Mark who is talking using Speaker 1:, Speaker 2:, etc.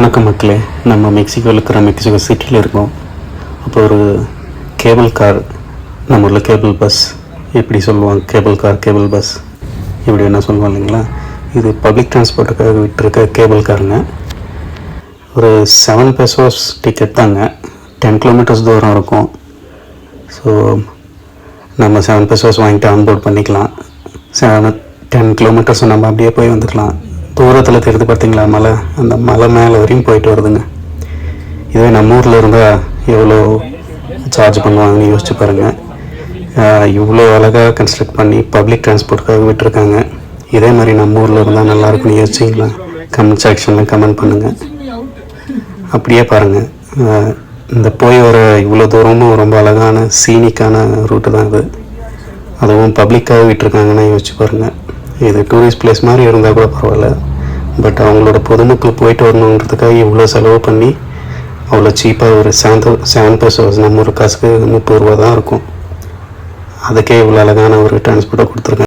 Speaker 1: வணக்கம் மக்களே. நம்ம மெக்சிகோவில் இருக்கிற மெக்சிகோ சிட்டியில் இருக்கோம். அப்போ ஒரு கேபிள் கார் நம்ம ஊரில் கேபிள் பஸ் எப்படி சொல்லுவாங்க? Cable car cable bus. இப்படி என்ன சொல்லுவாங்க இல்லைங்களா? இது பப்ளிக் டிரான்ஸ்போர்ட்டுக்காக விட்டுருக்க கேபிள் காருங்க. ஒரு செவன் பெசோஸ் டிக்கெட் தாங்க. டென் கிலோமீட்டர்ஸ் தூரம் இருக்கும். ஸோ நம்ம செவன் பெசோஸ் வாங்கிட்டு ஆன்போர்ட் பண்ணிக்கலாம். செவன் டென் கிலோமீட்டர்ஸ் நம்ம அப்படியே போய் வந்துக்கலாம். தூரத்தில் தெரியுது பார்த்தீங்களா மலை. அந்த மலை மேலே வரையும் போயிட்டு வருதுங்க. இதுவே நம்ம ஊரில் இருந்தால் எவ்வளோ சார்ஜ் பண்ணுவாங்கன்னு யோசிச்சு பாருங்கள் இவ்வளோ அழகாக கன்ஸ்ட்ரக்ட் பண்ணி பப்ளிக் டிரான்ஸ்போர்ட்டுக்காக விட்டுருக்காங்க. இதே மாதிரி நம்ம ஊரில் இருந்தால் நல்லாயிருக்குன்னு யோசிச்சிங்களா? கமெண்ட் செக்ஷனில் கமெண்ட் பண்ணுங்கள் அப்படியே பாருங்கள் இந்த போய் வர இவ்வளோ தூரமும் ரொம்ப அழகான சீனிக்கான ரூட்டு தான் இது. அதுவும் பப்ளிக்காக விட்டுருக்காங்கன்னா யோசிச்சு பாருங்கள் இது டூரிஸ்ட் பிளேஸ் மாதிரி இருந்தால் கூட பரவாயில்ல. பட் அவங்களோட பொதுமக்கள் போயிட்டு வரணுன்றதுக்காக இவ்வளோ செலவு பண்ணி அவ்வளோ சீப்பாக ஒரு சாந்த செவன் பெர்சோஸ் நம்ம ஒரு காசுக்கு முப்பது ரூபா தான் இருக்கும். அதுக்கே இவ்வளோ அழகான ஒரு டிரான்ஸ்போர்ட்டை கொடுத்துருக்காங்க.